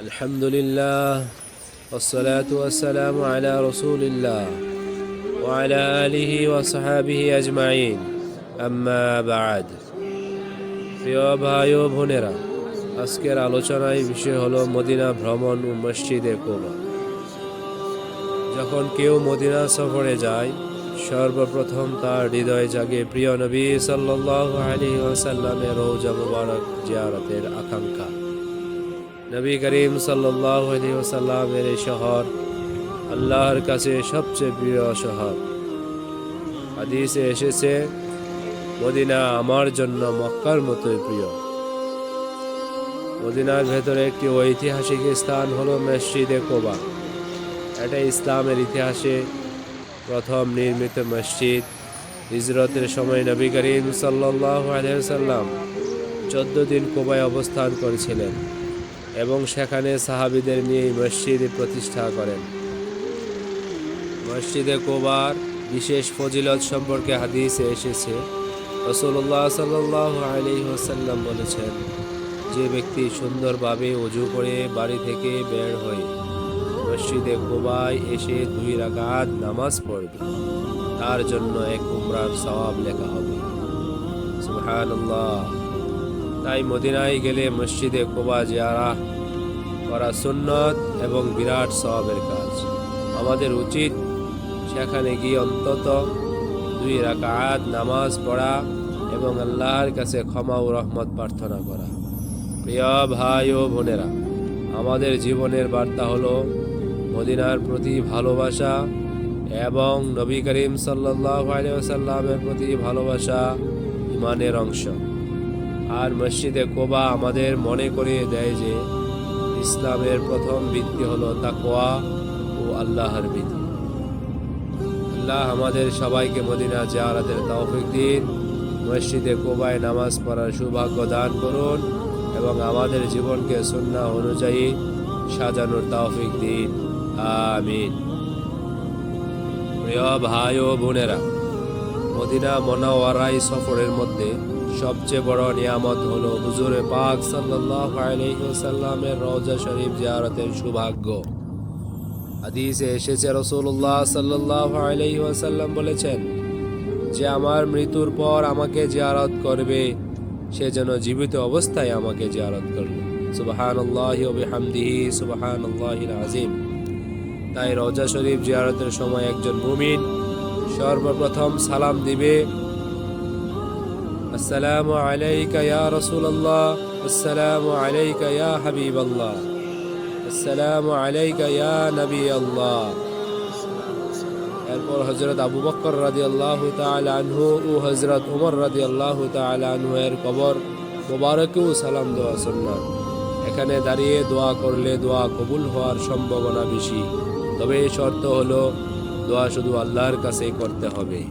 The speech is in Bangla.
الحمد لله والصلاة والسلام على رسول الله وعلى آله وصحابه أجمعين أما بعد প্রিয় ভাই ও বোনেরা আজকের আলোচনায় বিষয় হলো মদিনা ভ্রমণ ও মসজিদে কোবা যখন কেউ মদিনা সফরে যায় সর্বপ্রথম তার হৃদয়ে জাগে প্রিয় নবী সাল্লাল্লাহু আলাইহি ওয়াসাল্লামের রওজা মুবারক জিয়ারতের আকাঙ্ক্ষা নবী করিম ওয়াসাল্লামের এই শহর আল্লাহর কাছে সবচেয়ে প্রিয় শহর। হাদিসে এসেছে, মদিনা আমার জন্য মক্কার মতোই প্রিয়। মদিনার ভেতরে একটি ঐতিহাসিক স্থান হলো মসজিদে কোবা। এটা ইসলামের ইতিহাসে প্রথম নির্মিত মসজিদ। হিজরতের সময় নবী করিম সাল্লাহ আলহাম চোদ্দ দিন কোবায় অবস্থান করেছিলেন। এবং সেখানে সাহাবিদের নিয়ে মসজিদ প্রতিষ্ঠা করেন। মসজিদে কোবার বিশেষ ফজিলত সম্পর্কে হাদিসে এসেছে রসুল্লাহ সাল্লাহ হোসাল্লাম বলেছেন, যে ব্যক্তি সুন্দরভাবে অজু করে বাড়ি থেকে বের হয়ে মসজিদে কোবায় এসে দুই রাকাত নামাজ পড়বে, তার জন্য এক উমরার সওয়াব লেখা হবে। তাই মদিনায় গেলে মসজিদে কোবা জিয়ারা করা সুন্নত এবং বিরাট সওয়াবের কাজ। আমাদের উচিত সেখানে গিয়ে অন্তত দুই রাকাত নামাজ পড়া এবং আল্লাহর কাছে ক্ষমা ও রহমত প্রার্থনা করা। প্রিয় ভাই ও বোনেরা, আমাদের জীবনের বার্তা হলো মদিনার প্রতি ভালোবাসা এবং নবী করিম সাল্লামের প্রতি ভালোবাসা ইমানের অংশ। আর মসজিদে কোবা আমাদের মনে করিয়ে দেয় যে ইসলামের প্রথম ভিত্তি হলো তাকোয়া ও আল্লাহর বিধি। আল্লাহ আমাদের সবাইকে মদিনা জিয়ারাতের তৌফিক দিন, মসজিদে কোবায় নামাজ পড়ার সৌভাগ্য দান করুন এবং আমাদের জীবনকে সুন্নাহ অনুযায়ী সাজানোর তৌফিক দিন। আমিন। প্রিয় ভাই ও বোনেরা, মদিনা মনাওয়ারাই সফরের মধ্যে সবচেয়ে বড় নিয়ামত হলো হুজুরে পাক সাল্লাল্লাহু আলাইহি ওয়াসাল্লামের রওজা শরীফ জিয়ারতের সৌভাগ্য। হাদিসে এসেছে রাসূলুল্লাহ সাল্লাল্লাহু আলাইহি ওয়াসাল্লাম বলেছেন, যে আমার মৃত্যুর পর আমাকে জিয়ারত করবে, সে যেন জীবিত অবস্থায় আমাকে জিয়ারত করবে। সুবহানাল্লাহিল আযীম। তাই রওজা শরীফ জিয়ারতের সময় একজন মুমিন সর্বপ্রথম সালাম দিবে আসসালামু আলাইকা ইয়া রাসূলুল্লাহ, আসসালামু আলাইকা ইয়া হাবিবাল্লাহ, আসসালামু আলাইকা ইয়া নবী আল্লাহ এরপর হজরত আবু বকর রাদি আল্লাহ আনহু ও হজরত উমর রাদি আল্লাহ আনহু এর কবর মোবারকেও সালাম দেওয়া সুন্নাত। এখানে দাঁড়িয়ে দোয়া করলে দোয়া কবুল হওয়ার সম্ভাবনা বেশি। তবে শর্ত হলো, দোয়া শুধু আল্লাহর কাছেই করতে হবে।